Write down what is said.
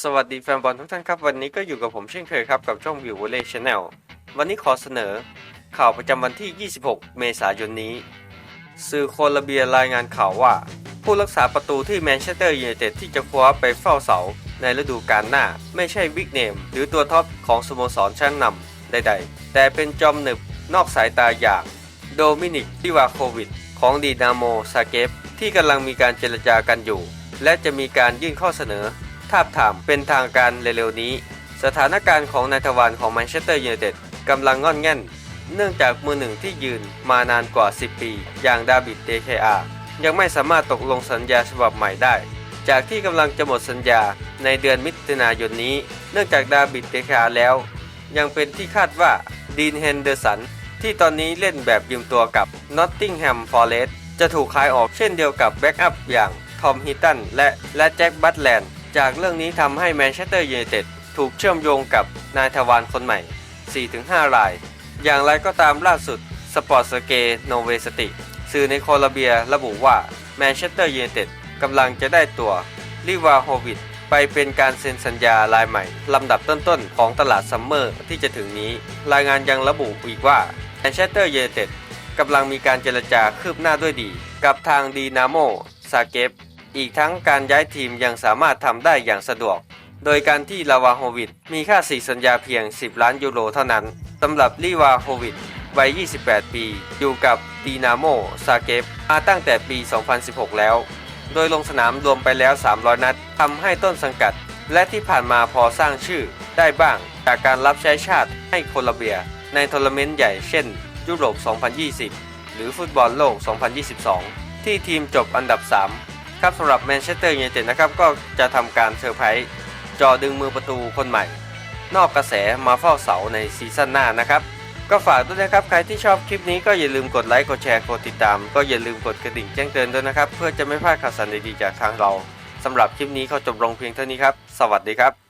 สวัสดีแฟนบอลทุกท่านครับ วันนี้ก็อยู่กับผมเช่นเคยครับ กับช่องวิววอลเลย์ชาแนลวันนี้ขอเสนอ ข่าวประจำวันที่ 26 เมษายนนี้ สื่อโคลัมเบียรายงานข่าวว่า ผู้รักษาประตูที่แมนเชสเตอร์ยูไนเต็ดที่จะคว้าไปเฝ้าเสา ในฤดูกาลหน้า ไม่ใช่บิ๊กเนม หรือตัวท็อปของสโมสรชั้นนำใด ๆ แต่เป็นจอมหนึบนอกสายตาอย่างโดมินิกดิวาโควิดของดีนาโมซาเกฟที่กำลังมีการเจรจากันอยู่ และจะมีการยื่นข้อเสนอ ทาบถามเป็นทางการเร็วๆนี้ สถานการณ์ของนายทวารของแมนเชสเตอร์ยูไนเต็ดกำลังงอนแง่น เนื่องจากมือหนึ่งที่ยืนมานานกว่า 10 ปี อย่างดาบิดเดเคอายังไม่สามารถตกลงสัญญาฉบับใหม่ได้ จากที่กำลังจะหมดสัญญาในเดือนมิถุนายนนี้ เนื่องจากดาบิดเดเคอาแล้ว ยังเป็นที่คาดว่าดีนเฮนเดอร์สันที่ตอนนี้เล่นแบบยืมตัวกับนอตติงแฮมฟอร์เรสจะถูกขายออกเช่นเดียวกับแบ็กอัพอย่างทอมฮิตตันและและแจ็คบัตแลนด์ จากเรื่องนี้ทำให้แมนเชสเตอร์ยูไนเต็ดถูกเชื่อมโยงกับนายทวารคนใหม่ 4-5 ราย อย่างไรก็ตามล่าสุดสปอร์ตสเกโนเวสติ สื่อในโคลอมเบียระบุว่าแมนเชสเตอร์ยูไนเต็ดกำลังจะได้ตัวลิวาโฮวิดไปเป็นการเซ็นสัญญารายใหม่ลำดับต้นๆ ของตลาดซัมเมอร์ที่จะถึงนี้ รายงานยังระบุอีกว่าแมนเชสเตอร์ยูไนเต็ดกำลังมีการเจรจาคืบหน้าด้วยดี กับทางดีนาโมซาเกฟ อีกทั้งการย้ายทีมยังสามารถทำได้อย่างสะดวก โดยการที่ลาวาโฮวิดมีค่าสีสัญญาเพียง 10 ล้านยูโรเท่านั้นสำหรับลีวาโฮวิดวัย 28 ปี อยู่กับดีนาโมซาเกฟมาตั้งแต่ปี 2016 แล้ว โดยลงสนามรวมไปแล้ว 300 นัดทำให้ต้นสังกัด และที่ผ่านมาพอสร้างชื่อได้บ้าง จากการรับใช้ชาติให้โคลอมเบีย ในทัวร์นาเมนต์ใหญ่เช่น ยุโรป 2020 หรือฟุตบอลโลก 2022 ที่ทีมจบอันดับ 3 ครับสำหรับแมนเชสเตอร์ยูไนเต็ดนะครับก็จะทำการเซอร์ไพรส์จอดึงมือประตูคนใหม่ นอกกระแสมาเฝ้าเสาในซีซั่นหน้านะครับ ก็ฝากด้วยนะครับใครที่ชอบคลิปนี้ก็อย่าลืมกดไลค์กดแชร์กดติดตาม ก็อย่าลืมกดกระดิ่งแจ้งเตือนด้วยนะครับ เพื่อจะไม่พลาดข่าวสารดีๆจากทางเราสำหรับคลิปนี้เขาจบลงเพียงเท่านี้ครับ สวัสดีครับ